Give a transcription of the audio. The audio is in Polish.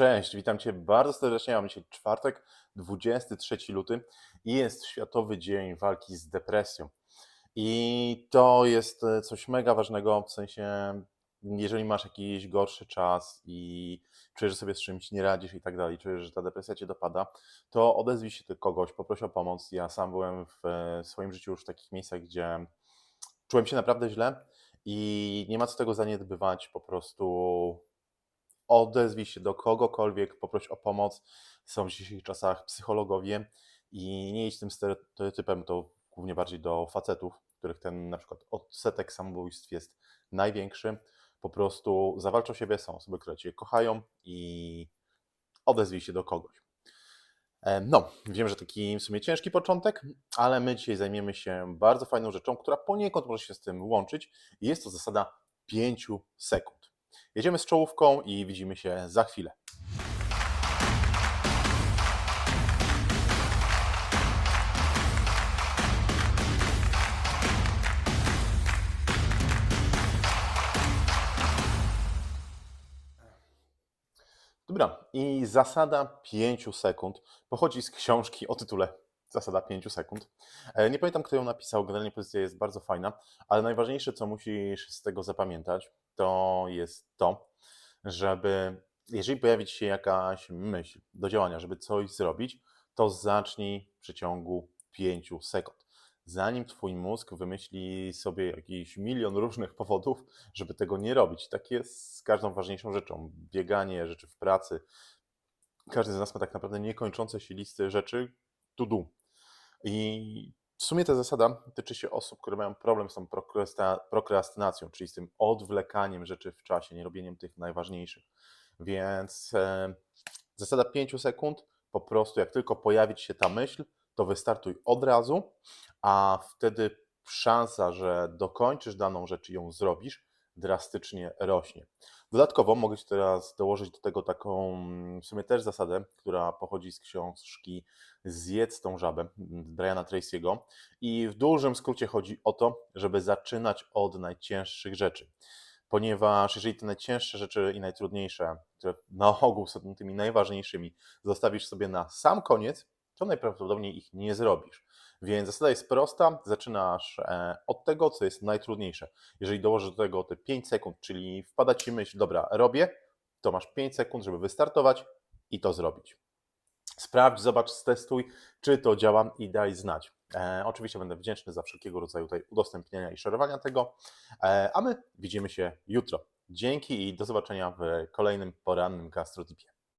Cześć, witam Cię bardzo serdecznie. Mam dzisiaj czwartek, 23 luty i jest Światowy Dzień Walki z Depresją. I to jest e, coś mega ważnego, w sensie, jeżeli masz jakiś gorszy czas i czujesz, że sobie z czymś nie radzisz i tak dalej, czujesz, że ta depresja Cię dopada, to odezwij się do kogoś, poproś o pomoc. Ja sam byłem w e, swoim życiu już w takich miejscach, gdzie czułem się naprawdę źle i nie ma co tego zaniedbywać, po prostu odezwij się do kogokolwiek, poproś o pomoc. Są w dzisiejszych czasach psychologowie i nie idź tym stereotypem, to głównie bardziej do facetów, których ten na przykład odsetek samobójstw jest największy. Po prostu zawalczą siebie, są osoby, które Cię kochają i odezwij się do kogoś. E, No, wiem, że taki w sumie ciężki początek, ale my dzisiaj zajmiemy się bardzo fajną rzeczą, która poniekąd może się z tym łączyć. Jest to zasada 5 sekund. Jedziemy z czołówką i widzimy się za chwilę. Dobra, i zasada 5 sekund pochodzi z książki o tytule Zasada 5 sekund. E, Nie pamiętam, kto ją napisał, generalnie pozycja jest bardzo fajna, ale najważniejsze, co musisz z tego zapamiętać, to jest to, żeby jeżeli pojawi się jakaś myśl do działania, żeby coś zrobić, to zacznij w przeciągu 5 sekund. Zanim twój mózg wymyśli sobie jakiś milion różnych powodów, żeby tego nie robić. Tak jest z każdą ważniejszą rzeczą. Bieganie, rzeczy w pracy. Każdy z nas ma tak naprawdę niekończące się listy rzeczy to do. I w sumie ta zasada tyczy się osób, które mają problem z tą prokrastynacją, czyli z tym odwlekaniem rzeczy w czasie, nie robieniem tych najważniejszych. Więc e, zasada 5 sekund, po prostu jak tylko pojawi się ta myśl, to wystartuj od razu, a wtedy szansa, że dokończysz daną rzecz i ją zrobisz, drastycznie rośnie. Dodatkowo mogę Ci teraz dołożyć do tego taką w sumie też zasadę, która pochodzi z książki Zjedz tą żabę Briana Tracy'ego i w dużym skrócie chodzi o to, żeby zaczynać od najcięższych rzeczy. Ponieważ jeżeli te najcięższe rzeczy i najtrudniejsze, które na ogół są tymi najważniejszymi, zostawisz sobie na sam koniec, to najprawdopodobniej ich nie zrobisz. Więc zasada jest prosta, zaczynasz e, od tego, co jest najtrudniejsze. Jeżeli dołożysz do tego te 5 sekund, czyli wpada ci myśl, dobra, robię, to masz 5 sekund, żeby wystartować i to zrobić. Sprawdź, zobacz, stestuj, czy to działa i daj znać. E, oczywiście będę wdzięczny za wszelkiego rodzaju tutaj udostępniania i szerowania tego, e, a my widzimy się jutro. Dzięki i do zobaczenia w kolejnym porannym gastrotipie.